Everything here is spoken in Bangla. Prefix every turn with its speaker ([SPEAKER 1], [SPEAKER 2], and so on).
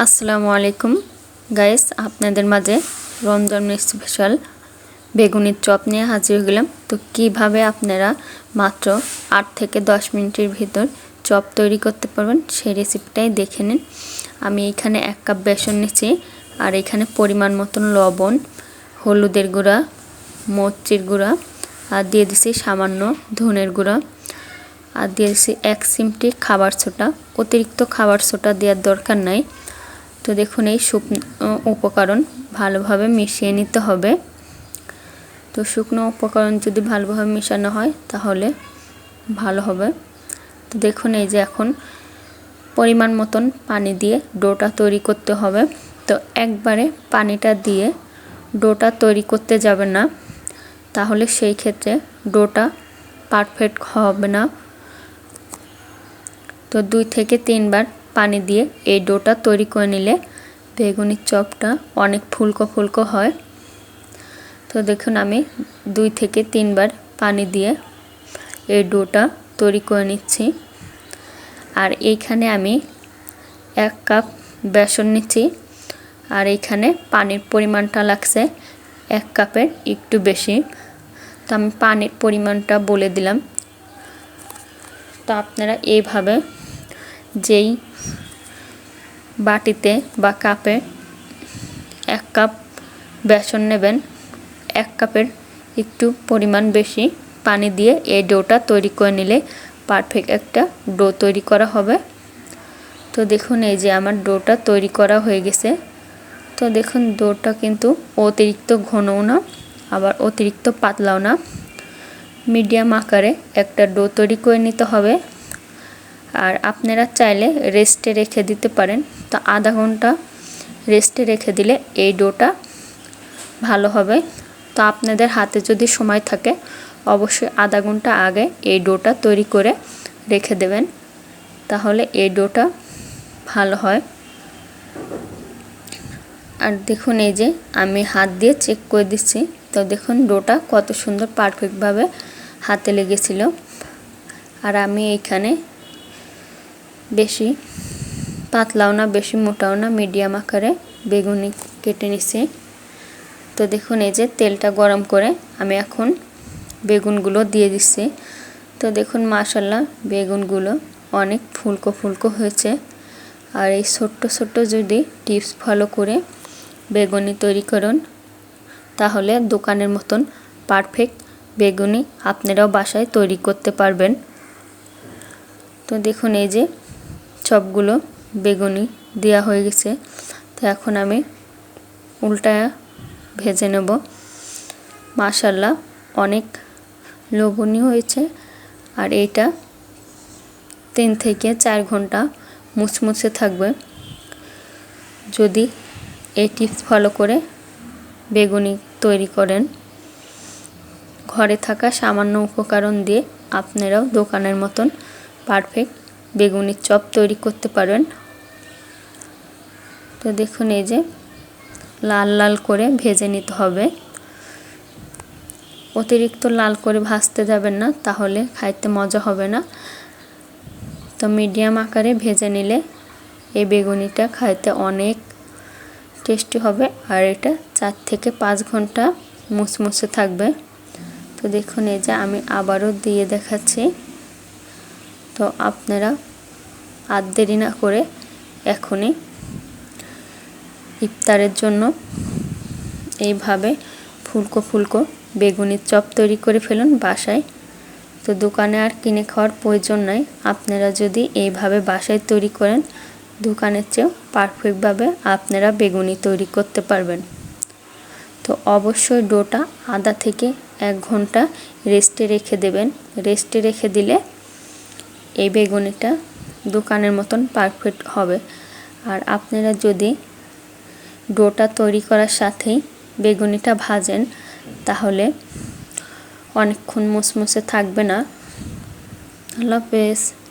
[SPEAKER 1] আসসালামু আলাইকুম। গাইস আপনাদের মাঝে রমজান স্পেশাল বেগুনের চপ নিয়ে হাজির হয়ে গেলাম তো কীভাবে আপনারা মাত্র আট থেকে দশ মিনিটের ভিতর চপ তৈরি করতে পারবেন সেই রেসিপিটাই দেখে নিন। আমি এখানে এক কাপ বেসন নিচ্ছি আর এখানে পরিমাণ মতন লবণ, হলুদের গুঁড়া, মরচির গুঁড়া আর দিয়ে দিছি সামান্য ধনের গুঁড়া। আর দিয়ে দিছি এক সিমটি খাবার ছোটা অতিরিক্ত খাবার ছোটা দেওয়ার দরকার নাই। তো দেখুন এই শুকনো উপকরণ ভালোভাবে মিশিয়ে নিতে হবে। তো শুকনো উপকরণ যদি ভালোভাবে মেশানো হয় তাহলে ভালো হবে। তো দেখুন এই যে এখন পরিমাণ মতন পানি দিয়ে ডোটা তৈরি করতে হবে। তো একবারে পানিটা দিয়ে ডোটা তৈরি করতে যাবে না, তাহলে সেই ক্ষেত্রে ডোটা পারফেক্ট হবে না। তো দুই থেকে তিনবার পানি দিয়ে এই ডোটা তৈরি করে নিলে বেগুনির চপটা অনেক ফুলকো ফুলকো হয়। তো দেখুন আমি দুই থেকে তিনবার পানি দিয়ে এই ডোটা তৈরি করে নিচ্ছি। আর এইখানে আমি এক কাপ বেসন নিচ্ছি। আর এইখানে পানির পরিমাণটা লাগছে এক কাপের একটু বেশি। তো আমি পানির পরিমাণটা বলে দিলাম। তো আপনারা এইভাবে যেই বাটিতে বা কাপে এক কাপ বেসন নেবেন। এক কাপের একটু পরিমাণ বেশি পানি দিয়ে এই ডোটা তৈরি করে নিলে পারফেক্ট একটা ডো তৈরি করা হবে। তো দেখুন, এই যে আমার ডোটা তৈরি করা হয়ে গেছে। তো দেখুন, ডোটা কিন্তু অতিরিক্ত ঘনও না, আবার অতিরিক্ত পাতলাও না। মিডিয়াম আকারে একটা ডো তৈরি করে নিতে হবে। আর আপনারা চাইলে রেস্টে রেখে দিতে পারেন। তো আধা ঘণ্টা রেস্টে রেখে দিলে এই ডোটা ভালো হবে। তো আপনাদের হাতে যদি সময় থাকে, অবশ্যই আধা ঘণ্টা আগে এই ডোটা তৈরি করে রেখে দেবেন। তাহলে এই ডোটা ভালো হয়। আর দেখুন এই যে আমি হাত দিয়ে চেক করে দিচ্ছি। তো দেখুন ডোটা কত সুন্দর পারফেক্টভাবে হাতে লেগেছিল। আর আমি এইখানে বেশি, পাতলাও না, বেশি মোটাও না মিডিয়াম আকারে বেগুনি কেটে নিছি। তো দেখুন, এই যে তেলটা গরম করে আমি এখন বেগুনগুলো দিয়ে দিচ্ছি তো দেখুন মাশাল্লাহ বেগুনগুলো অনেক ফুলকো ফুলকো হয়েছে। আর এই ছোট্ট ছোট্ট যদি টিপস ফলো করে বেগুনি তৈরি করুন, তাহলে দোকানের মতন পারফেক্ট বেগুনি আপনারাও বাসায় তৈরি করতে পারবেন। তো দেখুন, এই যে সবগুলো বেগুনি দেওয়া হয়ে গেছে। তো এখন আমি উল্টা ভেজে নেব। মাশাল্লাহ অনেক লোভনীয় হয়েছে। আর এটা তিন থেকে চার ঘণ্টা মুচমুচে থাকবে। যদি এই টিপস ফলো করে বেগুনি তৈরি করেন। ঘরে থাকা সামান্য উপকরণ দিয়ে আপনারাও দোকানের মতন পারফেক্ট বেগুনির চপ তৈরি করতে পারেন। তো দেখুন এই যে লাল লাল করে ভেজে নিতে হবে। অতিরিক্ত লাল করে ভাজতে যাবেন না, তাহলে খাইতে মজা হবে না। তো মিডিয়াম আকারে ভেজে নিলে এই বেগুনিটা খাইতে অনেক টেস্টি হবে আর এটা চার থেকে পাঁচ ঘণ্টা মুচমুচে থাকবে। তো দেখুন এই যে আমি আবারও দিয়ে দেখাচ্ছি। তো আপনারা আর দেরি না করে এখনই ইফতারের জন্য এইভাবে ফুলকো ফুলকো বেগুনির চপ তৈরি করে ফেলুন বাসায়। তো দোকানে আর কিনে খাওয়ার প্রয়োজন নাই। আপনারা যদি এইভাবে বাসায় তৈরি করেন, দোকানের চেয়েও পারফেক্টভাবে আপনারা বেগুনি তৈরি করতে পারবেন। তো অবশ্যই ডোটা আধা থেকে এক ঘণ্টা রেস্টে রেখে দেবেন। রেস্টে রেখে দিলে এই বেগুনিটা দোকানের মতন পারফেক্ট হবে। আর আপনারা যদি ডোটা তৈরি করার সাথেই বেগুনিটা ভাজেন, তাহলে অনেকক্ষণ মুসমুসে থাকবে না। আল্লাহ হাফেজ।